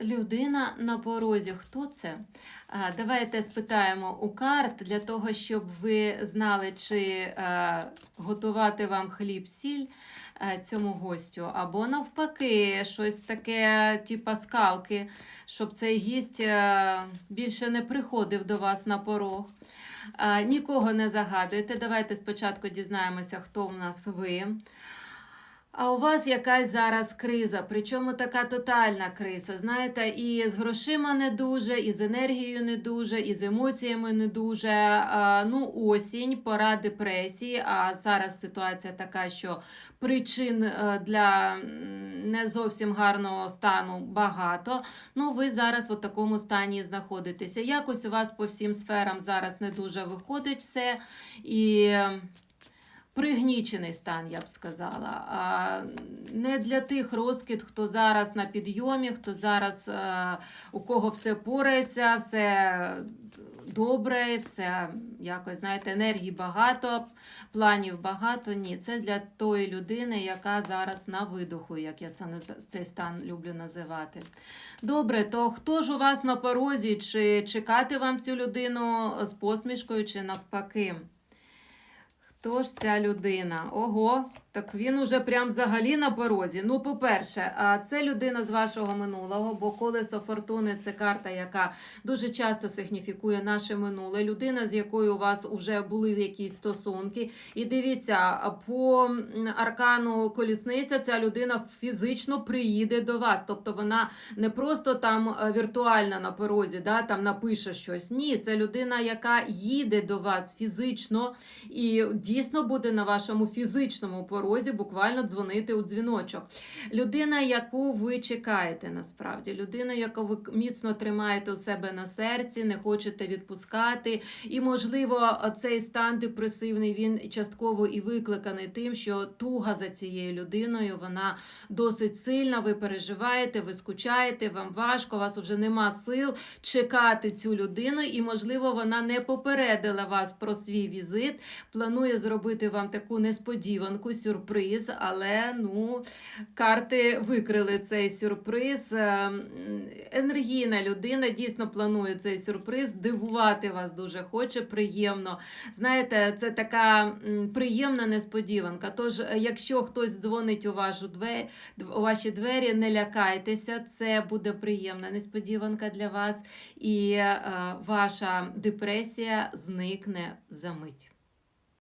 Людина на порозі. Хто це? Давайте спитаємо у карт для того, щоб ви знали, чи е, готувати вам хліб, сіль е, цьому гостю, або навпаки, щось таке, типа скалки, щоб цей гість е, більше не приходив до вас на порог. Нікого не загадуйте. Давайте спочатку дізнаємося, хто в нас ви. А у вас якась зараз криза, причому така тотальна криза. Знаєте, і з грошима не дуже, і з енергією не дуже, і з емоціями не дуже. А, ну, осінь, пора депресії. А зараз ситуація така, що причин е, для не зовсім гарного стану багато. Ну, ви зараз в такому стані знаходитеся. Якось у вас по всім сферам зараз не дуже виходить все. І пригнічений стан, я б сказала. А не для тих розкид, хто зараз на підйомі, хто зараз е, у кого все порається, все добре, все якось, знаєте, енергії багато, планів багато. Ні, це для тої людини, яка зараз на видоху, як я це цей стан люблю називати. Добре, то хто ж у вас на порозі? Чи чекати вам цю людину з посмішкою, чи навпаки? Хто ж ця людина? Ого, так він уже прям взагалі на порозі. Ну, по-перше, це людина з вашого минулого, бо колесо фортуни це карта, яка дуже часто сигніфікує наше минуле. Людина, з якою у вас вже були якісь стосунки. І дивіться, по аркану колісниця ця людина фізично приїде до вас. Тобто вона не просто там е, віртуально на порозі, да, там напише щось. Ні, це людина, яка їде до вас фізично і дійсно буде на вашому фізичному порозі буквально дзвонити у дзвіночок. Людина, яку ви чекаєте насправді, людина, яку ви міцно тримаєте у себе на серці, не хочете відпускати. І, можливо, цей стан депресивний він частково і викликаний тим, що туга за цією людиною вона досить сильна. Ви переживаєте, ви скучаєте, вам важко, у вас вже нема сил чекати цю людину, і, можливо, вона не попередила вас про свій візит. Планує зробити вам таку несподіванку, сюрприз, але ну, карти викрили цей сюрприз. Ем, Енергійна людина дійсно планує цей сюрприз, дивувати вас дуже хоче, приємно. Знаєте, це така приємна несподіванка. Тож, якщо хтось дзвонить у вашу двері, у ваші двері, не лякайтеся, це буде приємна несподіванка для вас, і е, ваша депресія зникне за мить.